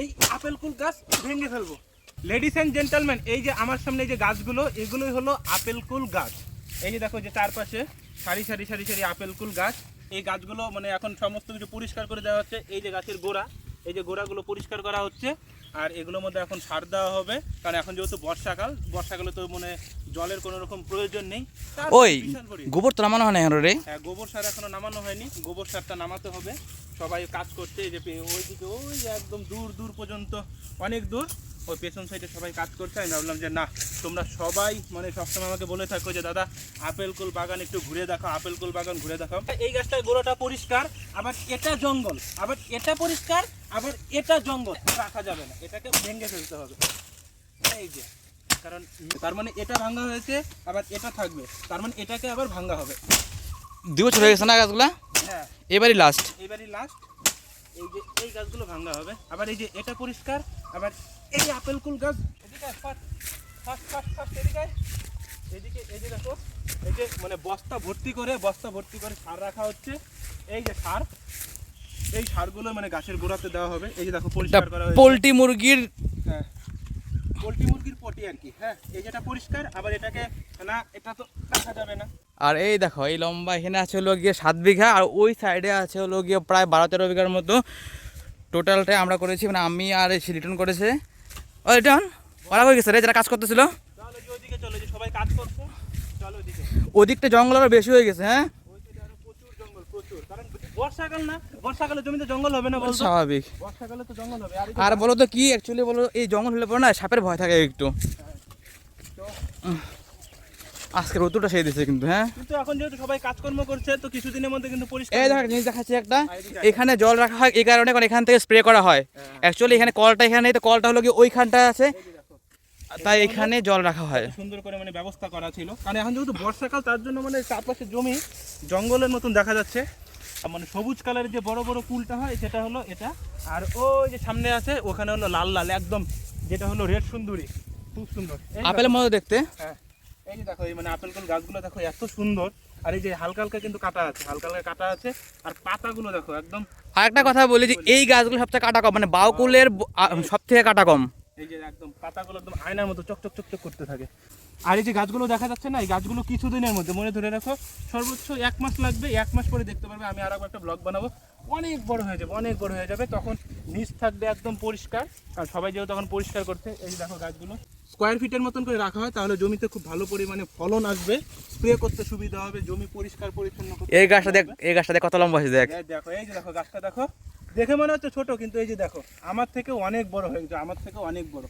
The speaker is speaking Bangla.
এই আপেল কুল গাছ ভেঙে ফেলব। লেডিস অ্যান্ড জেন্টালম্যান এই যে আমার সামনে এই যে গাছগুলো, এগুলোই হলো আপেল কুল গাছ। এই যে দেখো যে চারপাশে সারি সারি সারি সারি আপেল কুল গাছ। এই গাছগুলো মানে এখন সমস্ত কিছু পরিষ্কার করে দেওয়া হচ্ছে। এই যে গাছের গোড়া, এই যে গোড়াগুলো পরিষ্কার করা হচ্ছে। আর এগুলোর মধ্যে এখন সার দেওয়া হবে কারণ এখন যেহেতু বর্ষাকাল বর্ষাকালে তো মানে জলের কোনো রকম প্রয়োজন নেই। ওই গোবর তো নামানো হয় না এখন রে? হ্যাঁ গোবর সার এখনও নামানো হয়নি। গোবর সারটা নামাতে হবে। সবাই কাজ করছে যে পে- ওইদিকে ওই একদম দূর দূর পর্যন্ত অনেক দূর। ওই পেছন সাইডে সবাই কাজ করছে। আমি ভাবলাম যে না তোমরা সবাই মানে সবসময় আমাকে বলে থাকো যে দাদা আপেল কুল বাগান একটু ঘুরে দেখো আপেল কুল বাগান ঘুরে দেখাও। এই গাছটার গোড়াটা পরিষ্কার আবার এটা জঙ্গল আবার এটা পরিষ্কার আবার এটা জঙ্গল রাখা যাবে না। এটাকে ভেঙে ফেলতে হবে। এই যে কারণ তার মানে এটা ভাঙা হয়েছে আবার এটা থাকবে। তার মানে এটাকে আবার ভাঙা হবে। দু বছর হয়ে গেছে না গাছগুলা? হ্যাঁ। এবারই লাস্ট এইবারই লাস্ট এই যে এই গাছগুলো ভাঙা হবে। আবার এই যে এটা পরিষ্কার। আবার এই আপেল কুল গাছ। এদিকে ফাট, ফাট, এদিকে এদিকে এই যে দেখো এই যে মানে বস্তা ভর্তি করে বস্তা ভর্তি করে সার রাখা হচ্ছে। এই যে সার এই সারগুলো মানে গাছের গোড়াতে দেওয়া হবে। এই যে দেখো পরিষ্কার করা হয়েছে। পোলট্রি মুরগির হ্যাঁ। পোলট্রি মুরগির পটি আর কি হ্যাঁ। এই যেটা পরিষ্কার আবার এটাকে না এটা তো রাখা যাবে না। আর এই দেখো এই লম্বা এখানে আছে হলো গিয়ে সাত বিঘা আর ওই সাইডে আছে হলো গিয়ে প্রায় বারো তেরো বিঘার মতো। টোটালটাই আমরা করেছি মানে আমি আর এই রিটার্ন করেছে। ও রিটার্ন ওরা হয়ে গেছে রে যারা কাজ করতেছিল। তাহলে যে ওইদিকে চলো যে সবাই কাজ করছে চলো ওইদিকে। ওদিকটা জঙ্গল আরও বেশি হয়ে গেছে হ্যাঁ ওই সাইডে আরও প্রচুর জঙ্গল প্রচুর কারণ বর্ষাকাল না বর্ষাকালে জমিতে জঙ্গল হবে না বলতো? স্বাভাবিক। বর্ষাকালে তো জঙ্গল হবে। আর বলো তো কি অ্যাকচুয়ালি বলো এই জঙ্গল হলে পরে না সাপের ভয় থাকে একটু। আজকে রোদটা সেই দিছে কিন্তু হ্যাঁ? কিন্তু এখন যেহেতু সবাই কাজকর্ম করছে তো কিছুদিনের মধ্যে কিন্তু পরিষ্কার এই দেখ জিনিস দেখাচ্ছি একটা। এখানে জল রাখা হয় এই কারণে কারণ এখান থেকে স্প্রে করা হয়। অ্যাকচুয়ালি এখানে কলটা এখানে নেই তো কলটা হলো কি ওইখানটা আছে। তাই এখানে জল রাখা হয়। সুন্দর করে মানে ব্যবস্থা করা ছিল। কারণ এখন যেহেতু বর্ষাকাল তার জন্য মানে চারপাশে জমি জঙ্গলের মতন দেখা যাচ্ছে। মানে সবুজ কালারের যে বড় বড় কুলটা হয় সেটা হলো এটা। আর ওই যে সামনে আছে ওখানে হলো লাল লাল একদম যেটা হলো রেড সুন্দরী। খুব সুন্দর। আপেলের মতো দেখতে? হ্যাঁ। এই যে দেখো এই মানে আপেল কুল গাছগুলো দেখো এত সুন্দর। আর এই যে হালকা হালকা কিন্তু কাটা আছে হালকা হালকা কাটা আছে। আর পাতাগুলো দেখো একদম আর একটা কথা বলি যে এই গাছগুলো সবচেয়ে কাটা কম মানে বাউকুলের সব থেকে কাটা কম। এই যে একদম পাতাগুলো একদম আয়নার মতো চকচক চকচক করতে থাকে। আর এই যে গাছগুলো দেখা যাচ্ছে না এই গাছগুলো কিছুদিনের মধ্যে মনে ধরে রাখো সর্বোচ্চ এক মাস লাগবে এক মাস পরে দেখতে পারবে আমি আর একটা ব্লগ বানাবো। অনেক বড় হয়ে যাবে অনেক বড় হয়ে যাবে তখন নিচ থাকবে একদম পরিষ্কার। কারণ সবাই যেহেতু তখন পরিষ্কার করতে এই দেখো গাছগুলো। স্কোয়ার ফিটের মতন করে রাখা হয় তাহলে জমিতে খুব ভালো পরিমাণে ফলন আসবে স্প্রে করতে সুবিধা হবে জমি পরিষ্কার পরিচ্ছন্ন এই গাছটা দেখ এই গাছটা দেখ কত লম্বা হয়েছে দেখ দেখো এই যে দেখো গাছটা দেখো। দেখে মনে হচ্ছে ছোট, কিন্তু এই যে দেখো, আমার থেকে অনেক বড় হয়ে গেছে, আমার থেকে অনেক বড়।